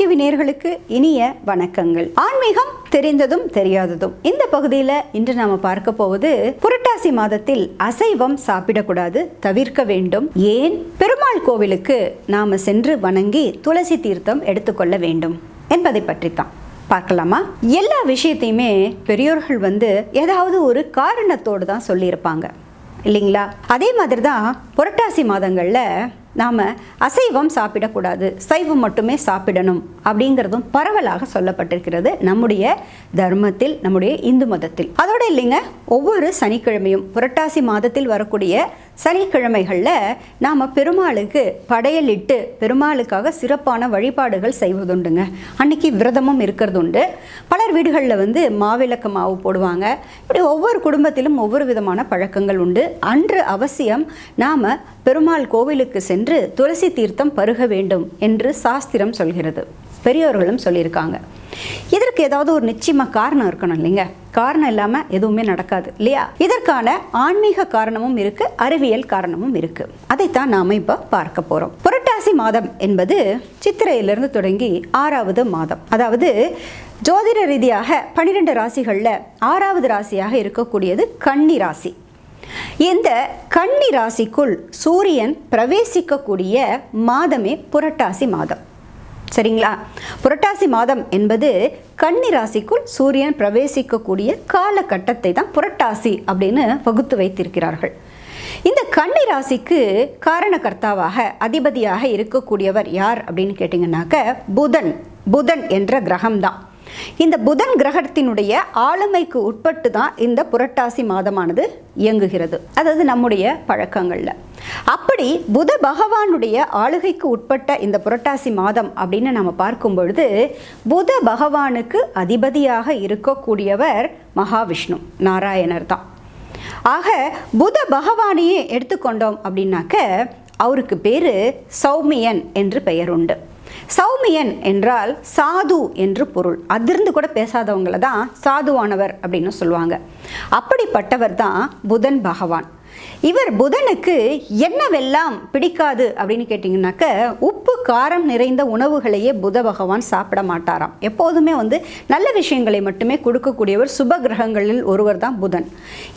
TV நேர்களுக்கு இனிய வணக்கங்கள். ஆன்மீகம் தெரிந்ததும் தெரியாததும். இந்த பகுதியில் இன்று நாம பார்க்க போவது புரட்டாசி மாதத்தில் அசைவம் சாப்பிடக்கூடாது தவிர்க்க வேண்டும். ஏன்? பெருமாள் கோவிலுக்கு நாம சென்று வணங்கி துளசி தீர்த்தம் எடுத்துக்கொள்ள வேண்டும் என்பதை பற்றித்தான். பார்க்கலாமா? எல்லா விஷயத்தையுமே பெரியோர்கள் வந்து ஏதாவது ஒரு காரணத்தோடு தான் சொல்லியிருப்பாங்க. இல்லைங்களா? அதே மாதிரி தான் புரட்டாசி மாதங்களில் நாம் அசைவம் சாப்பிடக்கூடாது. சைவம் மட்டுமே சாப்பிடணும் அப்படிங்கிறதும் பரவலாக சொல்லப்பட்டிருக்கிறது நம்முடைய தர்மத்தில் நம்முடைய இந்து மதத்தில். அதோடு இல்லைங்க ஒவ்வொரு சனிக்கிழமையும் புரட்டாசி மாதத்தில் வரக்கூடிய சனிக்கிழமைகளில் நாம் பெருமாளுக்கு படையலிட்டு பெருமாளுக்காக சிறப்பான வழிபாடுகள் செய்வதுண்டுங்க. அன்னைக்கு விரதமும் இருக்கிறது உண்டு பலர் வீடுகளில் வந்து மாவிளக்கு மாவு போடுவாங்க. இப்படி ஒவ்வொரு குடும்பத்திலும் ஒவ்வொரு விதமான பழக்கங்கள் உண்டு. அன்று அவசியம் நாம் பெருமாள் கோவிலுக்கு சென்று துளசி தீர்த்தம் பருக வேண்டும் என்று சாஸ்திரம் சொல்கிறது. பெரியோர்களும் சொல்லியிருக்காங்க. இதற்கு ஏதாவது ஒரு நிச்சயமாக காரணம் இருக்கணும் இல்லைங்க? காரணம் இல்லாமல் எதுவுமே நடக்காது இல்லையா? இதற்கான ஆன்மீக காரணமும் இருக்கு அறிவியல் காரணமும் இருக்கு. அதைத்தான் நாம இப்போ பார்க்க போறோம். புரட்டாசி மாதம் என்பது சித்திரையிலிருந்து தொடங்கி ஆறாவது மாதம். அதாவது ஜோதிட ரீதியாக பன்னிரெண்டு ராசிகளில் ஆறாவது ராசியாக இருக்கக்கூடியது கன்னி ராசி. இந்த கன்னி ராசிக்குள் சூரியன் பிரவேசிக்கக்கூடிய மாதமே புரட்டாசி மாதம். சரிங்களா? புரட்டாசி மாதம் என்பது கன்னி ராசிக்குள் சூரியன் பிரவேசிக்கக்கூடிய காலகட்டத்தை தான் புரட்டாசி அப்படின்னு வகுத்து வைத்திருக்கிறார்கள். இந்த கன்னி ராசிக்கு காரணகர்த்தாவாக அதிபதியாக இருக்கக்கூடியவர் யார் அப்படின்னு கேட்டிங்கன்னாக்க புதன். புதன் என்ற கிரகம்தான். இந்த புதன் கிரகத்தினுடைய ஆளுமைக்கு உட்பட்டு தான் இந்த புரட்டாசி மாதமானது இயங்குகிறது. அதாவது நம்முடைய பழக்கங்களில். அப்படி புத பகவானுடைய ஆளுகைக்கு உட்பட்ட இந்த புரட்டாசி மாதம் அப்படின்னு நம்ம பார்க்கும் பொழுது புத பகவானுக்கு அதிபதியாக இருக்கக்கூடியவர் மகாவிஷ்ணு நாராயணர் தான். ஆக புத பகவானையே எடுத்துக்கொண்டோம் அப்படின்னாக்க அவருக்கு பேர் சௌமியன் என்று பெயர் உண்டு. சௌமியன் என்றால் சாது என்று பொருள். அதிர்ந்து கூட பேசாதவங்களை தான் சாதுவானவர் அப்படின்னு சொல்லுவாங்க. அப்படிப்பட்டவர் தான் புதன் பகவான். இவர் புதனுக்கு என்னவெல்லாம் பிடிக்காது அப்படின்னு கேட்டிங்கனாக்க உப்பு காரம் நிறைந்த உணவுகளையே புத பகவான் சாப்பிட மாட்டாராம். எப்போதுமே வந்து நல்ல விஷயங்களை மட்டுமே கொடுக்கக்கூடியவர் சுப கிரகங்களில் ஒருவர் தான் புதன்.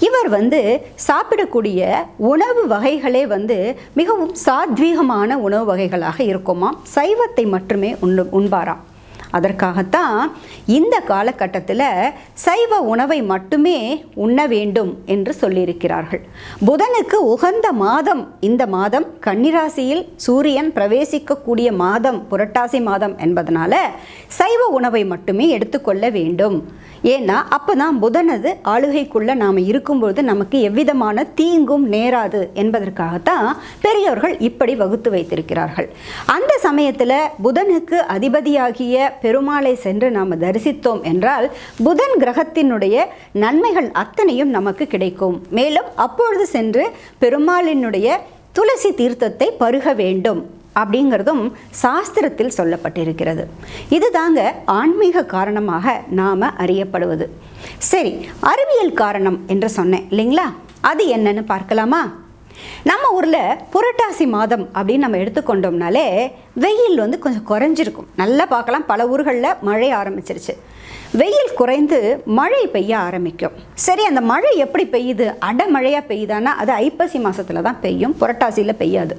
இவர் வந்து சாப்பிடக்கூடிய உணவு வகைகளே வந்து மிகவும் சாத்வீகமான உணவு வகைகளாக இருக்குமாம். சைவத்தை மட்டுமே உண்ணு உண்பாராம். அதற்காகத்தான் இந்த காலகட்டத்தில் சைவ உணவை மட்டுமே உண்ண வேண்டும் என்று சொல்லியிருக்கிறார்கள். புதனுக்கு உகந்த மாதம் இந்த மாதம். கன்னிராசியில் சூரியன் பிரவேசிக்கக்கூடிய மாதம் புரட்டாசி மாதம் என்பதனால சைவ உணவை மட்டுமே எடுத்துக்கொள்ள வேண்டும். ஏன்னா அப்போ தான் புதனது ஆளுகைக்குள்ளே நாம் இருக்கும்பொழுது நமக்கு எவ்விதமான தீங்கும் நேராது என்பதற்காகத்தான் பெரியோர்கள் இப்படி வகுத்து வைத்திருக்கிறார்கள். அந்த சமயத்தில் புதனுக்கு அதிபதியாகிய பெருமாளை சென்று நாம் தரிசித்தோம் என்றால் புதன் கிரகத்தினுடைய நன்மைகள் அத்தனையும் நமக்கு கிடைக்கும். மேலும் அப்பொழுது சென்று பெருமாளினுடைய துளசி தீர்த்தத்தை பருக வேண்டும். அப்படிங்கிறதும் சாஸ்திரத்தில் சொல்லப்பட்டிருக்கிறது. இதுதாங்க ஆன்மீக காரணமாக நாம் அறியப்படுவது. சரி அறிவியல் காரணம் என்று சொன்னேன் இல்லைங்களா? அது என்னன்னு பார்க்கலாமா? நம்ம ஊரில் புரட்டாசி மாதம் அப்படின்னு நம்ம எடுத்துக்கொண்டோம்னாலே வெயில் வந்து கொஞ்சம் குறைஞ்சிருக்கும். நல்லா பார்க்கலாம். பல ஊர்களில் மழை ஆரம்பிச்சிருச்சு. வெயில் குறைந்து மழை பெய்ய ஆரம்பிக்கும். சரி அந்த மழை எப்படி பெய்யுது? அடமழையாக பெய்யுதானா அது ஐப்பசி மாதத்தில் தான் பெய்யும். புரட்டாசியில் பெய்யாது.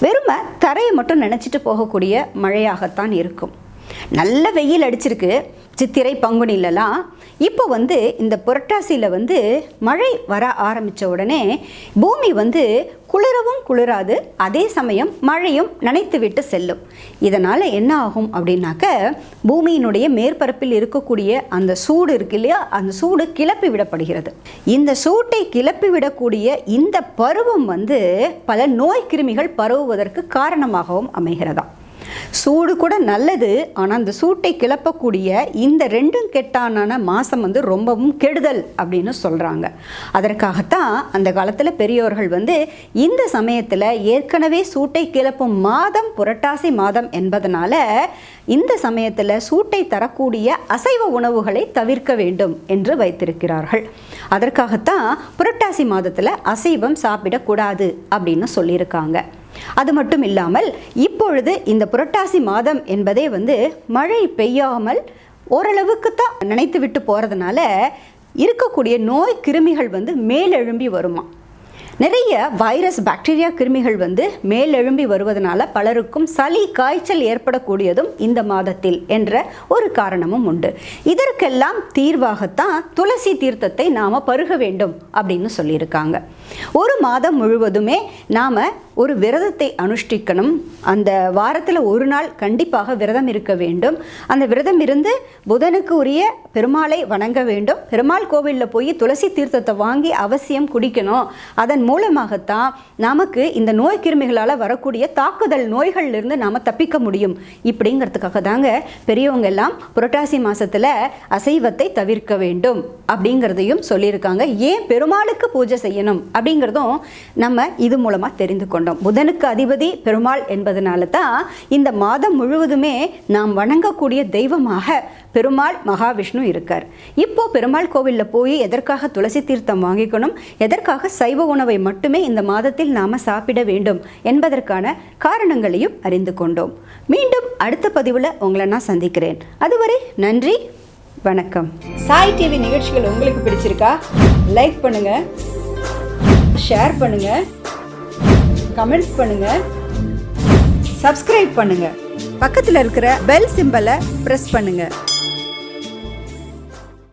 வெறுமை தரையை மட்டும் நினச்சிட்டு போகக்கூடிய மழையாகத்தான் இருக்கும். நல்ல வெயில் அடிச்சிருக்கு. சித்திரை பங்குனிலலாம். இப்போ வந்து இந்த புரட்டாசியில் வந்து மழை வர ஆரம்பித்த உடனே பூமி வந்து குளிரவும் குளிராது. அதே சமயம் மழையும் நனைத்து விட்டு செல்லும். இதனால் என்ன ஆகும் அப்படின்னாக்க பூமியினுடைய மேற்பரப்பில் இருக்கக்கூடிய அந்த சூடு இருக்கு இல்லையா? அந்த சூடு கிளப்பி விடப்படுகிறது. இந்த சூட்டை கிளப்பி விடக்கூடிய இந்த பருவம் வந்து பல நோய் கிருமிகள் பரவுவதற்கு காரணமாகவும் அமைகிறதாம். சூடு கூட நல்லது ஆனால் அந்த சூட்டை கிளப்பக்கூடிய இந்த ரெண்டும் கெட்டானான மாதம் வந்து ரொம்பவும் கெடுதல் அப்படின்னு சொல்கிறாங்க அதற்காகத்தான் அந்த காலத்தில் பெரியோர்கள் வந்து இந்த சமயத்தில் ஏற்கனவே சூட்டை கிளப்பும் மாதம் புரட்டாசி மாதம் என்பதனால இந்த சமயத்தில் சூட்டை தரக்கூடிய அசைவ உணவுகளை தவிர்க்க வேண்டும் என்று வைத்திருக்கிறார்கள். அதற்காகத்தான் புரட்டாசி மாதத்தில் அசைவம் சாப்பிடக்கூடாது அப்படின்னு சொல்லியிருக்காங்க. அது மட்டும் இல்லாமல் இப்பொழுது இந்த புரட்டாசி மாதம் என்பதே வந்து மழை பெய்யாமல் ஓரளவுக்கு தான் நினைத்து விட்டு போகிறதுனால இருக்கக்கூடிய நோய் கிருமிகள் வந்து மேலெழும்பி வருமா? நிறைய வைரஸ் பாக்டீரியா கிருமிகள் வந்து மேலெழும்பி வருவதனால பலருக்கும் சளி காய்ச்சல் ஏற்படக்கூடியதும் இந்த மாதத்தில் என்ற ஒரு காரணமும் உண்டு. இதற்கெல்லாம் தீர்வாகத்தான் துளசி தீர்த்தத்தை நாம் பருக வேண்டும் அப்படின்னு சொல்லியிருக்காங்க. ஒரு மாதம் முழுவதுமே நாம் ஒரு விரதத்தை அனுஷ்டிக்கணும். அந்த வாரத்தில் ஒரு நாள் கண்டிப்பாக விரதம் இருக்க வேண்டும். அந்த விரதம் இருந்து புதனுக்கு உரிய பெருமாளை வணங்க வேண்டும். பெருமாள் கோவிலில் போய் துளசி தீர்த்தத்தை வாங்கி அவசியம் குடிக்கணும். அதன் மூலமாகத்தான் நமக்கு இந்த நோய் கிருமிகளால் வரக்கூடிய தாக்குதல் நோய்கள்லேருந்து நாம் தப்பிக்க முடியும். இப்படிங்கிறதுக்காக தாங்க பெரியவங்க எல்லாம் புரட்டாசி மாதத்தில் அசைவத்தை தவிர்க்க வேண்டும் அப்படிங்கிறதையும் சொல்லியிருக்காங்க. ஏன் பெருமாளுக்கு பூஜை செய்யணும் அப்படிங்கிறதும் நம்ம இது மூலமாக தெரிந்து கொண்டோம். புதனுக்கு அதிபதி பெருமாள் என்பதனால தான் இந்த மாதம் முழுவதுமே நாம் வணங்கக்கூடிய தெய்வமாக பெருமாள் மகாவிஷ்ணு இருக்கார். இப்போ பெருமாள் கோவிலில் போய் எதற்காக துளசி தீர்த்தம் வாங்கிக்கணும்? எதற்காக சைவ உணவை மட்டுமே இந்த மாதத்தில் நாம் சாப்பிட வேண்டும் என்பதற்கான காரணங்களையும் அறிந்து கொண்டோம். மீண்டும் அடுத்த பதிவில் உங்களை நான் சந்திக்கிறேன். அதுவரை நன்றி வணக்கம். சாய் டிவி நிகழ்ச்சிகள் உங்களுக்கு பிடிச்சிருக்கா? லைக் பண்ணுங்க ஷேர் பண்ணுங்க. கமெண்ட்ஸ் பண்ணுங்க. சப்ஸ்கிரைப் பண்ணுங்க. பக்கத்தில் இருக்கிற பெல் சிம்பலை ப்ரெஸ் பண்ணுங்கள்